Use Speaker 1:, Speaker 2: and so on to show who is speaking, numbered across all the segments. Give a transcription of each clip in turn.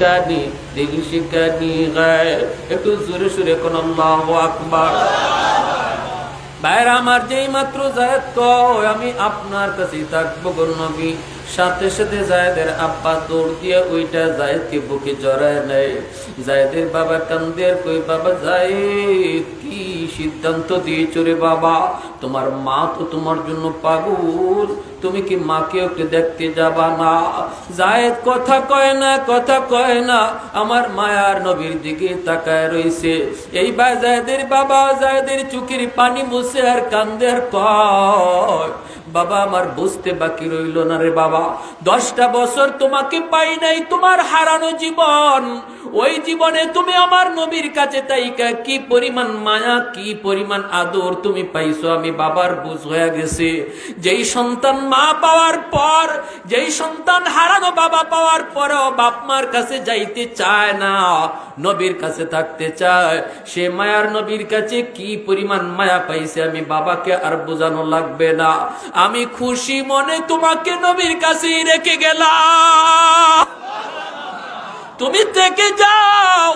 Speaker 1: কানি দিল শিকানি গায় একটু জোরে সুরে কোন আল্লাহ আকবার। বাইরে আমার যেই মাত্র জায়দ কয় আমি আপনার কাছে থাকব গো নবী। সাথে সাথে জায়দের আব্বা দৌড় দিয়ে ওইটা জায়দকে বুকে জড়ায় নেয়। জায়দের বাবা কান্দের কই বাবা জায়দ, কি সিদ্ধান্ত দিয়েছ রে বাবা? তোমার মা তো তোমার জন্য পাগল। তুমি কি মাকে একটু দেখতে যাবা না? জায়দ কথা কয় না, কথা কয় না, আমার মায়ার নবীর দিকে তাকায় রইছে। এইবার জায়দের বাবা জায়দের চুকির পানি মুছে আর কান্দের কয় বাবা, আমার বুঝতে বাকি রইল না রে বাবা। দশটা বছর তোমাকে পাই নাই তোমার হারানো জীবন। ওই জীবনে তুমি আমার নবীর কাছে তাইকা, কি পরিমাণ মায়া, কি পরিমাণ আদর তুমি পাইছো? আমি বাবার বুঝ হয়ে গেছে। যেই সন্তান মা পাওয়ার পর, যেই সন্তান হারানো বাবা পাওয়ার পরও বাপ মার কাছে যাইতে চায় না, নবীর কাছে থাকতে চায়। সে মায়ার নবীর কাছে কি পরিমাণ মায়া পাইছে আমি বাবাকে আর বোঝানো লাগবে না। আমি খুশি মনে তোমাকে নবীর কাছে রেখে গেলাম। তুমি থেকে যাও,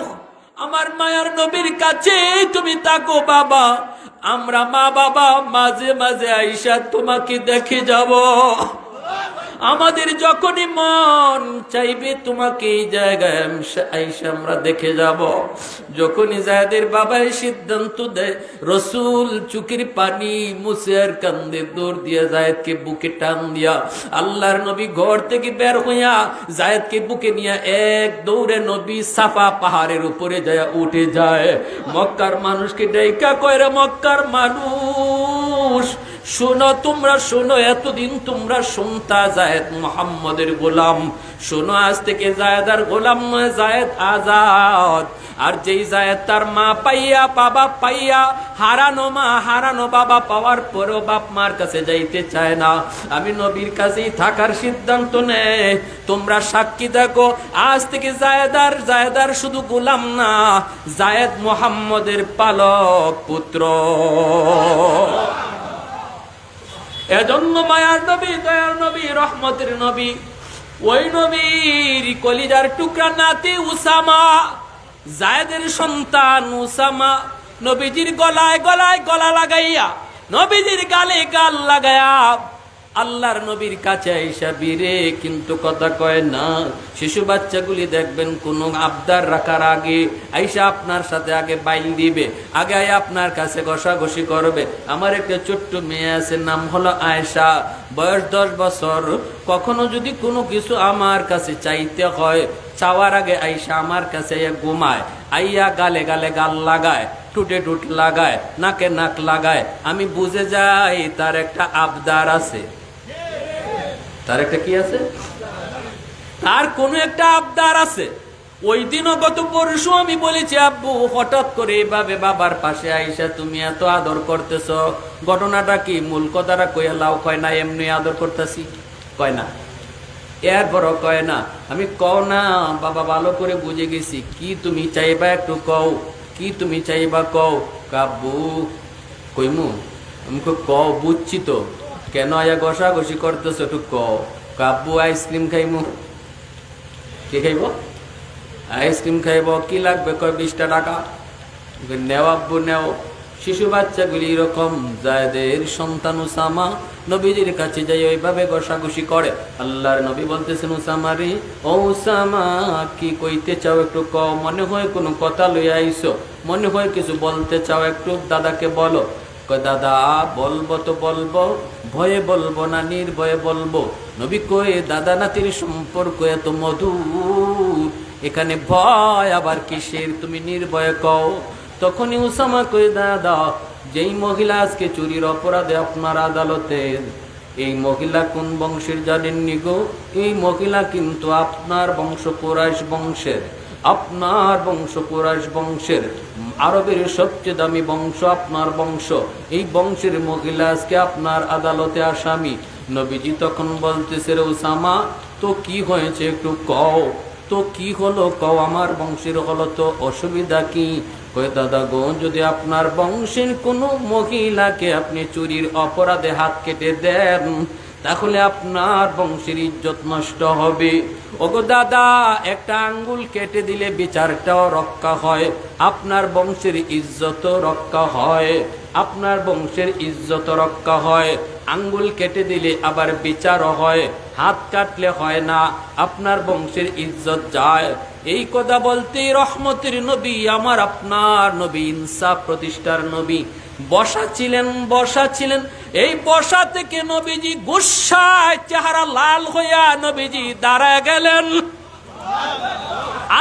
Speaker 1: আমার মায়ার নবীর কাছে তুমি তাকো বাবা। আমরা মা বাবা মাঝে মাঝে আইসা তোমাকে দেখে যাব। আমাদের যখনই মন চাইবে, তোমাকে এই জায়গায় আইসা আমরা দেখে যাব। যখনই জায়দের বাবাই সিদ্ধান্ত দেয়, রসুল চুকির পানি মুছে আর কান্দে, দৌড় দিয়া জায়দকে বুকে টান দিয়া, আল্লাহর নবী ঘর থেকে বের হইয়া জায়দকে বুকে নিয়ে এক দৌড়ে নবী সাফা পাহাড়ের উপরে যায় উঠে যায়। মক্কার মানুষকে ডাইকা কয়রা মক্কার মানুষ শোনো, তোমরা শোনো, এতদিন তোমরা শুনতা জায়েদ মোহাম্মদের গোলাম। শোনো, আজ থেকে জায়েদ আর গোলাম জায়েদ আজাদ। আর যেই জায়েদ তার মা পাইয়া, বাবা পাইয়া, হারানো মা, হারানো বাবা পাওয়ার পরেও বাপ মার কাছে যাইতে চায় না। আমি নবীর কাছেই থাকার সিদ্ধান্ত নেয় তোমরা সাক্ষী দেখো, আজ থেকে জায়েদার জায়েদার শুধু গোলাম না জায়েদ মোহাম্মদের পালক পুত্র। এজন্য মায়ার নবী, দয়ার নবী, রহমতের নবী, ওই নবীর কলিজার টুকরা নাতি উসামা, জায়দের সন্তান উসামা, নবীজির গলায় গলায় গলা লাগাইয়া, নবীজির গালে গাল লাগাইয়া আল্লাহর নবীর কাছে আইসা, বীরে, কিন্তু কথা কয় না। শিশু বাচ্চাগুলি দেখবেন কোন আবদার রাখার আগে আইসা আপনার সাথে আগে বাইল দিবে, আগে আপনার কাছে ঘষাঘষি করবে। আমার একটা ছোট্ট মেয়ে আছে, নাম হলো আয়েশা। বয়স দশ বছর। কখনো যদি কোনো কিছু আমার কাছে চাইতে হয়, চাওয়ার আগে আইসা আমার কাছে ঘুমায়, আইয়া গালে গালে গাল লাগায় টুটে টুট লাগায়, নাকে নাক লাগায়। আমি বুঝে যাই তার একটা আবদার আছে। তার একটা কি আছে? তার কোনো একটা আবদার আছে। ওই দিনও গত পরশু আমি বলেছি, আব্বু, হঠাৎ করে এভাবে বাবার পাশে আইসা তুমি এত আদর করতেছ। ঘটনাটা কি মূল কথাটা কইয়া লাও? কয় না, এমনি আদর করতেছি। কয় না। এরপরও কয় না। আমি কও না, বাবা ভালো করে বুঝে গেছি। কি তুমি চাইবা একটু কও? কি তুমি চাইবা কও? কাব্বু কইমু, আমি কও, বুঝছি তো। কেন আয়া ঘষাঘষি করতেছ একটু কও? কাব্বু আইসক্রিম খাইমু। কি খাইব? আইসক্রিম খাইব কি লাগবে? কয় বিশটা টাকা। কই, নেও শিশু বাচ্চাগুলি এরকম যাদের সন্তান উসামা নবীজির কাছে যাই ওইভাবে ঘষাঘষি করে। আল্লাহর নবী বলতেছেন উসামা ও উসামা কি কইতে চাও একটু ক মনে হয় কোনো কথা লইয়া আইসো। মনে হয় কিছু বলতে চাও একটু দাদাকে বলো। দাদা, বলব তো বলব, ভয়ে বলব না, নির্ভয়ে বলব। নবী কয়ে, দাদা, নাতির সম্পর্ক এত মধুর। এখানে ভয় আবার কিসের? তুমি নির্ভয়ে কও। তখনই উসামা কয়ে, দাদা, যেই মহিলা আজকে চুরির অপরাধে আপনার আদালতে, এই মহিলা কোন বংশের জানেননি গো? এই মহিলা কিন্তু আপনার বংশ কোরাইশ বংশের। আপনার বংশ কোরাইশ বংশের, আরবের সবচেয়ে দামি বংশ আপনার বংশ। এই বংশের মহিলা আজকে আপনার আদালতে আসামি। নবীজি তখন বলতেছে, রে উসামা, তো কি হয়েছে একটু কও? তো কি হলো কও? আমার বংশের হলো তো অসুবিধা কি? কয়ে, দাদা গো, যদি আপনার বংশের কোনো মহিলাকে আপনি চুরির অপরাধে হাত কেটে দেন তাহলে আপনার বংশের ইজ্জত নষ্ট হবে। ওগো দাদা, একটা আঙ্গুল কেটে দিলে বিচারটাও রক্ষা হয়। আপনার বংশের ইজ্জত রক্ষা হয়। আপনার বংশের ইজ্জত রক্ষা হয়। আঙ্গুল কেটে দিলে আবার বিচারও হয়। হাত কাটলে হয় না, আপনার বংশের ইজ্জত যায়। এই কথা বলতে রহমতের নবী, আমার আপনার নবী, ইনসাফ প্রতিষ্ঠার নবী। বসা ছিলেন বসা ছিলেন। এই বসা থেকে নবীজি গুসায় চেহারা লাল হইয়া নবীজি দাঁড়া গেলেন।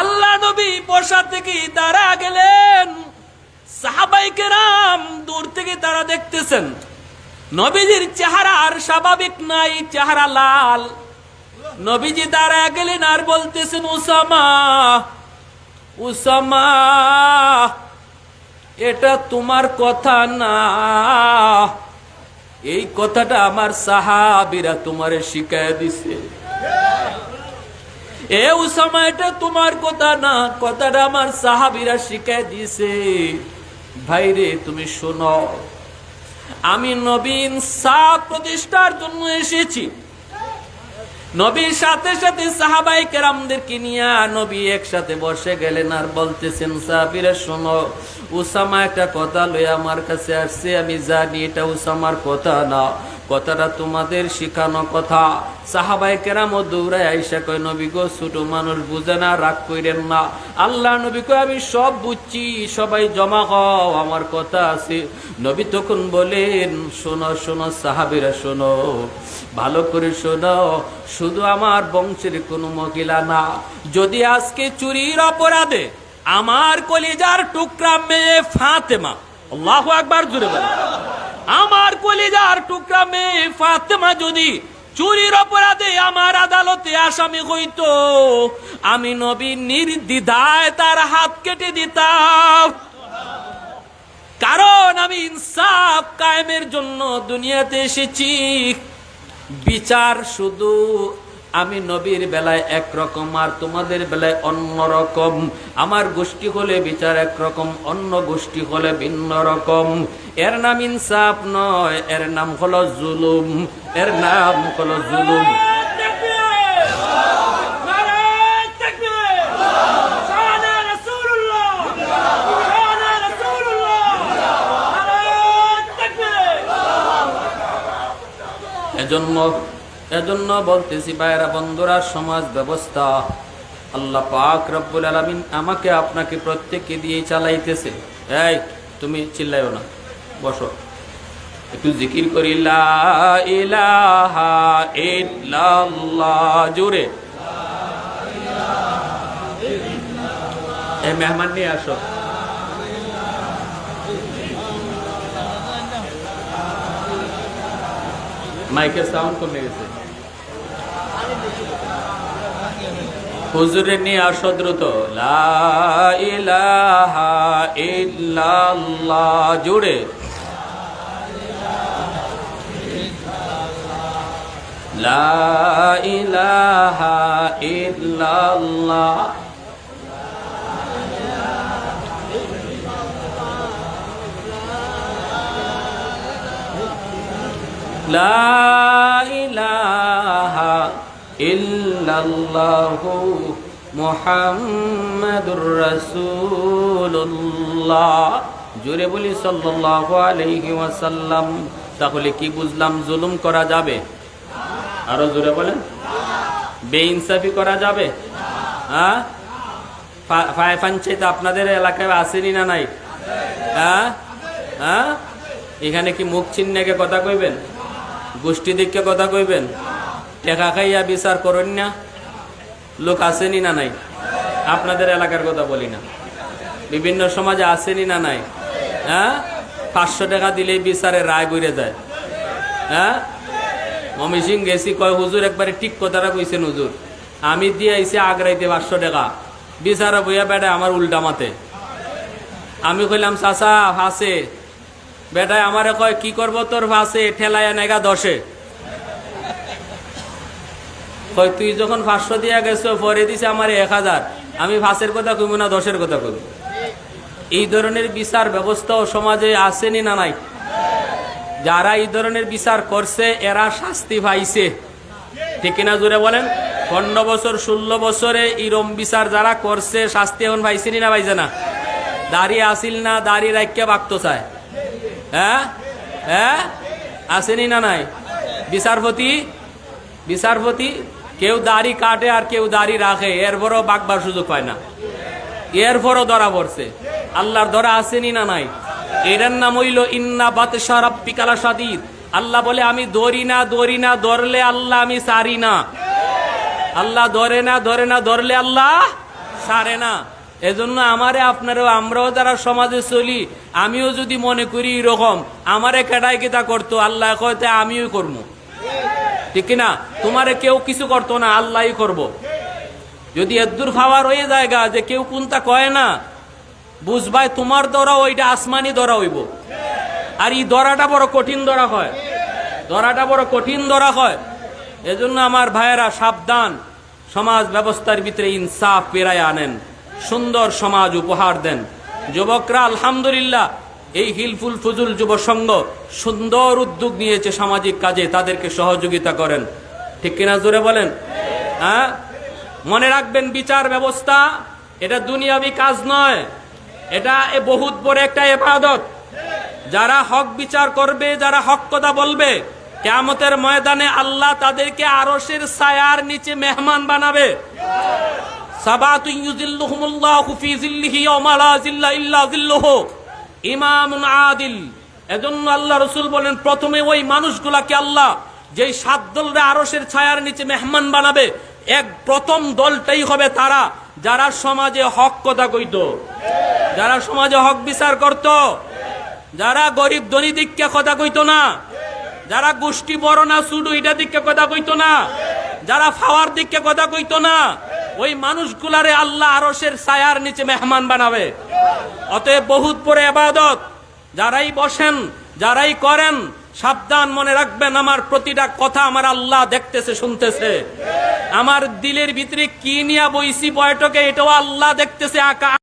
Speaker 1: আল্লাহ নবী বসা থেকে দাঁড়া গেলেন। সাহাবাইকে দূর থেকে তারা দেখতেছেন। নবীজির চেহারা আর স্বাভাবিক নাই, চেহারা লাল। নবীজি দাঁড়া গেলেন আর বলতেছেন, উসামা উসামা এটা তোমার কথা না। এই কথাটা আমার সাহাবিরা তোমারে শিখায় দিছে। এ উসামা এটা তোমার কথা না, কথাটা আমার সাহাবিরা শিখায় দিছে। ভাইরে তুমি শোনো, আমি নবীন সাপ প্রতিষ্ঠার জন্য এসেছি। নবীর সাথে সাথে সাহাবাই কেরামদেরকে নিয়ে নবী একসাথে বসে গেলেন আর বলতেছেন সাহাবিরের শোনো, উসামা একটা কথা লই আমার কাছে আসছে, আমি জানি এটা উসামার কথা না। কথাটা তোমাদের শিখানো কথা। সাহাবাই কেরাম ও দৌড়ায় আইসা কয়, নবী গো, ছোট মানুষ বুঝে না, রাগ কইরেন না। আল্লাহ নবী কয়, আমি সব বুঝছি, সবাই জমা হও, আমার কথা আছে। নবী তখন বলেন, শোনো শোনো সাহাবিরা, শোনো, ভালো করে শোনো, শুধু আমার বংশের কোনো মহিলা না। যদি আজকে চুরির অপরাধে আমার কলিজার টুকরা মেয়ে ফাতেমা, আল্লাহ একবার জুড়ে বলে। আমার কলিজার টুকরা মেয়ে ফাতেমা যদি চুরির অপরাধে আমার আদালতে আসামি হইত, আমি নবী নির্দিদায় তার হাত কেটে দিতাম। কারণ আমি ইনসাফ কায়েমের জন্য দুনিয়াতে এসেছি। বিচার শুধু আমি নবীর বেলায় একরকম আর তোমাদের বেলায় অন্য রকম আমার গোষ্ঠী হলে বিচার একরকম, অন্য গোষ্ঠী হলে ভিন্ন রকম। এর নাম ইনসাফ নয়, এর নাম হলো জুলুম। এর নাম হলো জুলুম। এজন্য এজন্য বলতেছি বাইরা বন্ধুরা, সমাজ ব্যবস্থা, আল্লাহ পাক রব্বুল আলমিন আমাকে আপনাকে প্রত্যেককে দিয়ে চালাইতেছে। এই, তুমি চিল্লাইও না, বসো। একটু জিকির করি জোরে। এ মেহমান নিয়ে আসো। মাইকের সাউন্ড কমে গেছে। হুজুরে নিয়ে আসো দ্রুত জুড়ে। লা ইল্লাল্লাহু মুহাম্মাদুর রাসূলুল্লাহ। জোরে বলি সাল্লাল্লাহু আলাইহি ওয়াসাল্লাম। তাহলে কি বুঝলাম জুলুম করা যাবে? আরও জোরে বলেন। বেইনসাফি করা যাবে? হ্যাঁ? ফায় পঞ্চায়েত আপনাদের এলাকায় আসেনি না নাই? হ্যাঁ? হ্যাঁ? এখানে কি মুখ চিহ্নকে কথা কইবেন? গোষ্ঠী দিককে কথা কইবেন? টেকা খাইয়া বিচার করেন না, লোক আসেনি না নাই? আপনাদের এলাকার কথা বলি না। বিভিন্ন সমাজে আসেনি না নাই? হ্যাঁ? পাঁচশো টাকা দিলেই বিচারে রায় গড়ে যায়। হ্যাঁ? মমি সিং গেছি, কয়, হুজুর, একবারে ঠিক কথাটা কইছেন হুজুর। আমি দিয়ে আইসি আগ্রাইতে পাঁচশো টাকা। বিচারা বইয়া বেড়ায় আমার উল্টা মাতে। আমি কইলাম, চাচা ফাঁসে বেটায় আমারে কয়, কি করব তোর ফাঁসে ঠেলায় নেগা দশে কয়, তুই যখন পাঁচশো দিয়া গেছো, পরে দিছে আমার এক হাজার। আমি ফাঁসের কথা কইব না, দশের কথা কইব। এই ধরনের বিচার ব্যবস্থাও সমাজে আসেনি না নাই? যারা এই ধরনের বিচার করছে, এরা শাস্তি পাইছে। ঠিক কিনা জুড়ে বলেন? পনেরো বছর, ষোলো বছরে ইরম বিচার যারা করছে, শাস্তি এখন পাইছিনি না পাইছে না দাঁড়িয়ে আসিল না, দাঁড়িয়ে রাখিয়া বাগতো চায়। হ্যাঁ? হ্যাঁ? আসেনি না নাই? বিচারপতি? বিচারপতি? কেউ দাড়ি কাটে আর কেউ দাড়ি রাখে, এরপরও বাগবার সুযোগ পায় না। এরপরও ধরা পড়ছে। আল্লাহর ধরা আসেনি না নাই? এটার নাম হইল, ইন্না বাতশা রাব্বিকালা সাদিদ আল্লাহ বলে, আমি দৌড়ি না দৌড়ি না, ধরলে আল্লাহ, আমি সারি না। আল্লাহ ধরে না ধরে না, ধরলে আল্লাহ সারে না। এজন্য আমারে, আপনারও, আমরাও যারা সমাজে চলি, আমিও যদি মনে করি এরকম, আমারে কেটাই কেটা করতো? আল্লাহ কয়তে আমিও করব ঠিক না তোমারে কেউ কিছু করতো না, আল্লাহই করব। যদি এদুর খাওয়ার হয়ে জায়গা যে কেউ কোনটা কয় না, বুঝবাই তোমার দরা ওইটা আসমানি দরা হইব। আর এই দরাটা বড় কঠিন দরা হয়। দরাটা বড় কঠিন দরা হয়। এজন্য আমার ভাইয়েরা, সাবধান। সমাজ ব্যবস্থার ভিতরে ইনসাফ পেরায় আনেন। সুন্দর সমাজ উপহার দেন। যুবকরা, আলহামদুলিল্লাহ এই হিলফুল ফুজুল যুব সংঘ সুন্দর উদ্যোগ নিয়েছে সামাজিক কাজে, তাদেরকে সহযোগিতা করেন। ঠিক কিনা জোরে বলেন? হ্যাঁ? মনে রাখবেন, বিচার ব্যবস্থা, এটা দুনিয়াবি কাজ নয়। এটা বহুত বড় একটা এবাদত। যারা হক বিচার করবে, যারা হক কথা বলবে, কেয়ামতের ময়দানে আল্লাহ তাদেরকে আরশের ছায়ার নিচে মেহমান বানাবে। সাবাতু ইউজিল্লুহুমুল্লাহু ফি জিল্লিহি ইয়াওমা লা জিল্লা ইল্লা জিল্লুহু ইমামুন আদিল। এজন্য আল্লাহ রসুল বলেন, প্রথমে ওই মানুষগুলাকে আল্লাহ যেই সাত দলরে আরশের ছায়ার নিচে মেহমান বানাবে, এক প্রথম দলটাই হবে তারা যারা সমাজে হক কথা কইত, যারা সমাজে হক বিচার করত, যারা গরিব ধনী দিককে কথা কইতো না, যারা গোষ্ঠী বড় না সুডু এটা দিককে কথা কইতো না, যারা ফাওয়ার দিককে কথা কইতো না ওই মানুষগুলারে আল্লাহ আরসের ছায়ার নিচে মেহমান বানাবে। অতএব বহুত পরে আবাদত। যারাই বসেন, যারাই করেন, সাবধান মনে রাখবেন, আমার প্রতিটা কথা আমার আল্লাহ দেখতেছে, শুনতেছে। আমার দিলের ভিতরে কি নিয়ে বইছি, বয়টকে এটাও আল্লাহ দেখতেছে, আকা